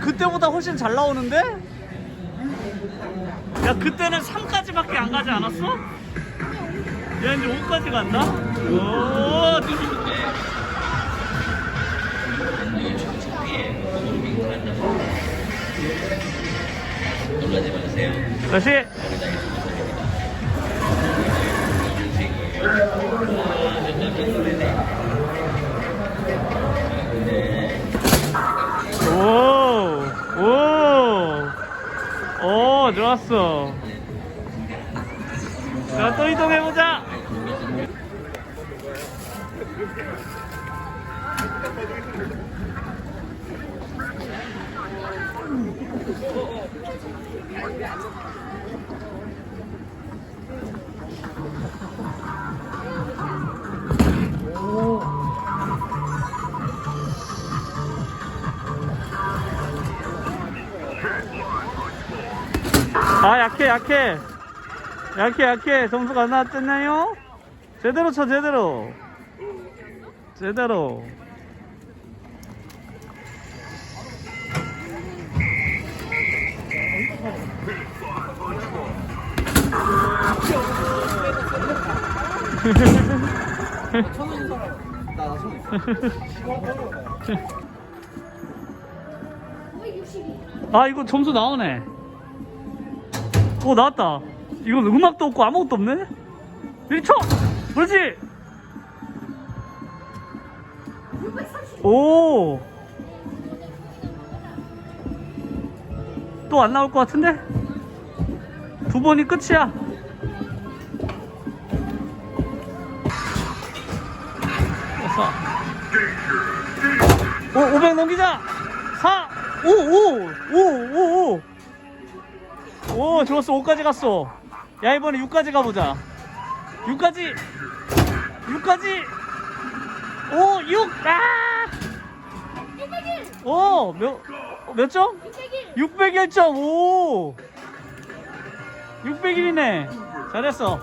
그때보다 훨씬 잘 나오는데? 야, 그때는 3까지밖에 안 가지 않았어? 야, 이제 5까지 간다? 오! 다시! 오, 좋았어. 자, 또 이동해보자! 아, 약해, 약해. 약해, 약해. 점수가 안 나왔잖아요? 제대로 쳐, 제대로. 제대로. 아, 이거 점수 나오네. 오, 나왔다. 이건 음악도 없고 아무것도 없네? 이리 쳐! 그렇지! 오! 또 안 나올 것 같은데? 두 번이 끝이야. 오, 500 넘기자! 4! 5! 5! 5! 5! 5! 오, 좋았어. 5까지 갔어. 야, 이번에 6까지 가보자. 6까지! 6까지! 오, 6! 아! 오, 몇, 몇 점? 601점! 오! 601이네. 잘했어.